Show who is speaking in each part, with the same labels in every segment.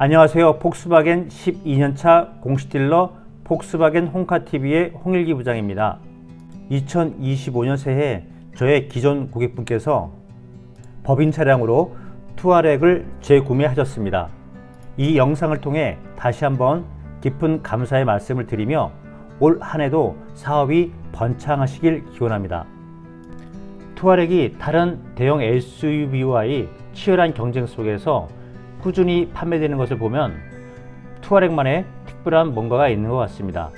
Speaker 1: 안녕하세요. 폭스바겐 12년차 공식 딜러 폭스바겐 홍카TV의 홍일기 부장입니다. 2025년 새해 저의 기존 고객분께서 법인 차량으로 투아렉을 재구매하셨습니다. 이 영상을 통해 다시 한번 깊은 감사의 말씀을 드리며 올 한 해도 사업이 번창하시길 기원합니다. 투아렉이 다른 대형 SUV와의 치열한 경쟁 속에서 꾸준히 판매되는 것을 보면 투아렉만의 특별한 뭔가가 있는 것 같습니다.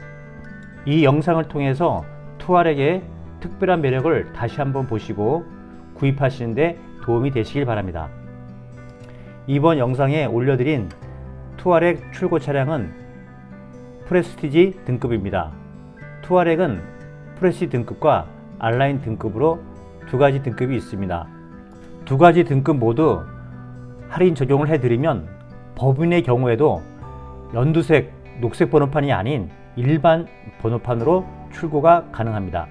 Speaker 1: 이 영상을 통해서 투아렉의 특별한 매력을 다시 한번 보시고 구입하시는데 도움이 되시길 바랍니다. 이번 영상에 올려드린 투아렉 출고 차량은 프레스티지 등급입니다. 투아렉은 프레시 등급과 알라인 등급으로 두 가지 등급이 있습니다. 두 가지 등급 모두 할인 적용을 해드리면 법인의 경우에도 연두색, 녹색 번호판이 아닌 일반 번호판으로 출고가 가능합니다.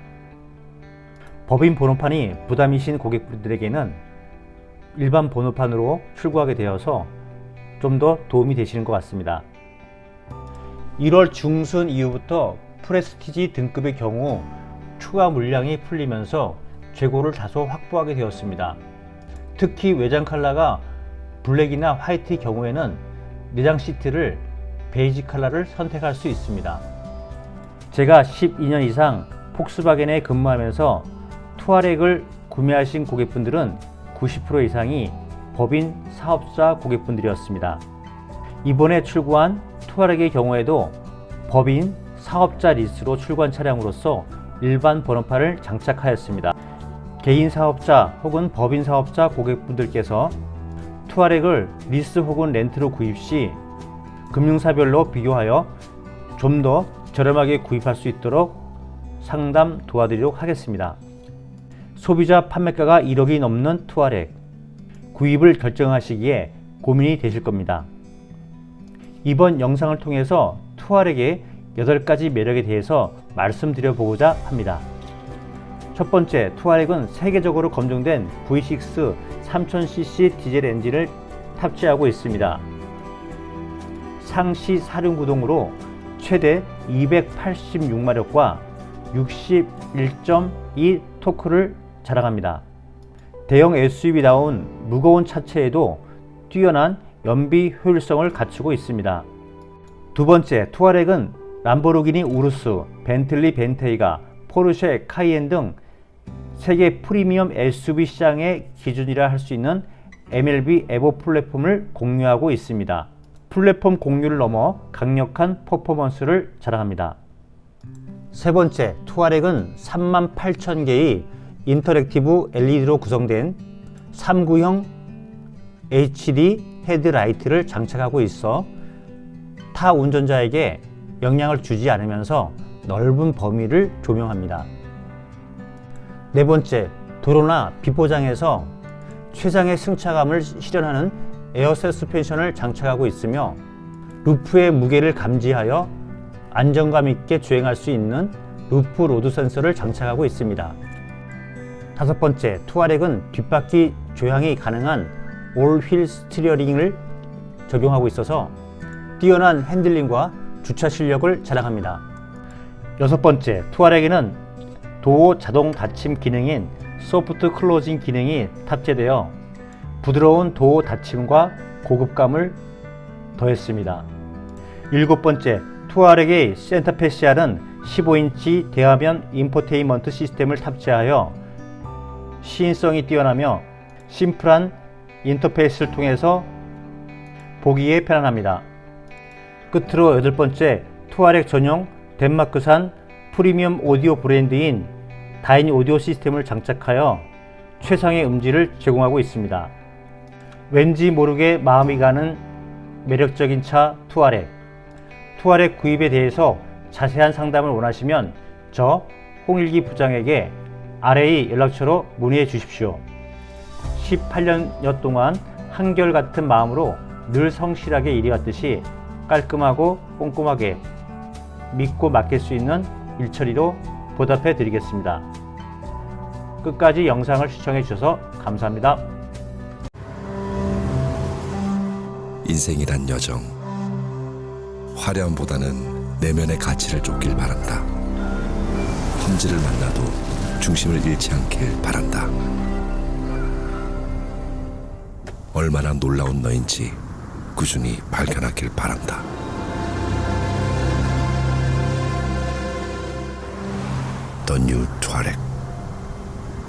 Speaker 1: 법인 번호판이 부담이신 고객분들에게는 일반 번호판으로 출고하게 되어서 좀 더 도움이 되시는 것 같습니다. 1월 중순 이후부터 프레스티지 등급의 경우 추가 물량이 풀리면서 재고를 다소 확보하게 되었습니다. 특히 외장 컬러가 블랙이나 화이트의 경우에는 내장 시트를 베이지 컬러를 선택할 수 있습니다. 제가 12년 이상 폭스바겐에 근무하면서 투아렉을 구매하신 고객분들은 90% 이상이 법인 사업자 고객분들이었습니다. 이번에 출고한 투아렉의 경우에도 법인 사업자 리스로 출고한 차량으로서 일반 번호판을 장착하였습니다. 개인 사업자 혹은 법인 사업자 고객분들께서 투아렉을 리스 혹은 렌트로 구입 시 금융사별로 비교하여 좀 더 저렴하게 구입할 수 있도록 상담 도와드리도록 하겠습니다. 소비자 판매가가 1억이 넘는 투아렉 구입을 결정하시기에 고민이 되실 겁니다. 이번 영상을 통해서 투아렉의 8가지 매력에 대해서 말씀드려 보고자 합니다. 첫 번째, 투아렉은 세계적으로 검증된 V6 3000cc 디젤 엔진을 탑재하고 있습니다. 상시 사륜 구동으로 최대 286마력과 61.2 토크를 자랑합니다. 대형 SUV다운 무거운 차체에도 뛰어난 연비 효율성을 갖추고 있습니다. 두 번째, 투아렉은 람보르기니 우루스, 벤틀리 벤테이가, 포르쉐 카이엔 등 세계 프리미엄 SUV 시장의 기준이라 할 수 있는 MLB 에보 플랫폼을 공유하고 있습니다. 플랫폼 공유를 넘어 강력한 퍼포먼스를 자랑합니다. 세 번째, 투아렉은 38,000개의 인터랙티브 LED로 구성된 3구형 HD 헤드라이트를 장착하고 있어 타 운전자에게 영향을 주지 않으면서 넓은 범위를 조명합니다. 네 번째, 도로나 비포장에서 최상의 승차감을 실현하는 에어 서스펜션을 장착하고 있으며 루프의 무게를 감지하여 안정감 있게 주행할 수 있는 루프 로드 센서를 장착하고 있습니다. 다섯 번째, 투아렉은 뒷바퀴 조향이 가능한 올휠 스티어링을 적용하고 있어서 뛰어난 핸들링과 주차 실력을 자랑합니다. 여섯 번째, 투아렉에는 도어 자동 닫힘 기능인 소프트 클로징 기능이 탑재되어 부드러운 도어 닫힘과 고급감을 더했습니다. 일곱 번째, 투아렉의 센터페시아는 15인치 대화면 인포테인먼트 시스템을 탑재하여 시인성이 뛰어나며 심플한 인터페이스를 통해서 보기에 편안합니다. 끝으로 여덟 번째, 투아렉 전용 덴마크산 프리미엄 오디오 브랜드인 다이니 오디오 시스템을 장착하여 최상의 음질을 제공하고 있습니다. 왠지 모르게 마음이 가는 매력적인 차 투아렉. 투아렉 구입에 대해서 자세한 상담을 원하시면 저 홍일기 부장에게 아래의 연락처로 문의해 주십시오. 18년여 동안 한결같은 마음으로 늘 성실하게 일해왔듯이 깔끔하고 꼼꼼하게 믿고 맡길 수 있는 일처리로 보답해 드리겠습니다. 끝까지 영상을 시청해 주셔서 감사합니다.
Speaker 2: 인생이란 여정 화려함보다는 내면의 가치를 쫓길 바란다 험지를 만나도 중심을 잃지 않길 바란다 얼마나 놀라운 너인지 꾸준히 발견하길 바란다 Antonio Tuareg.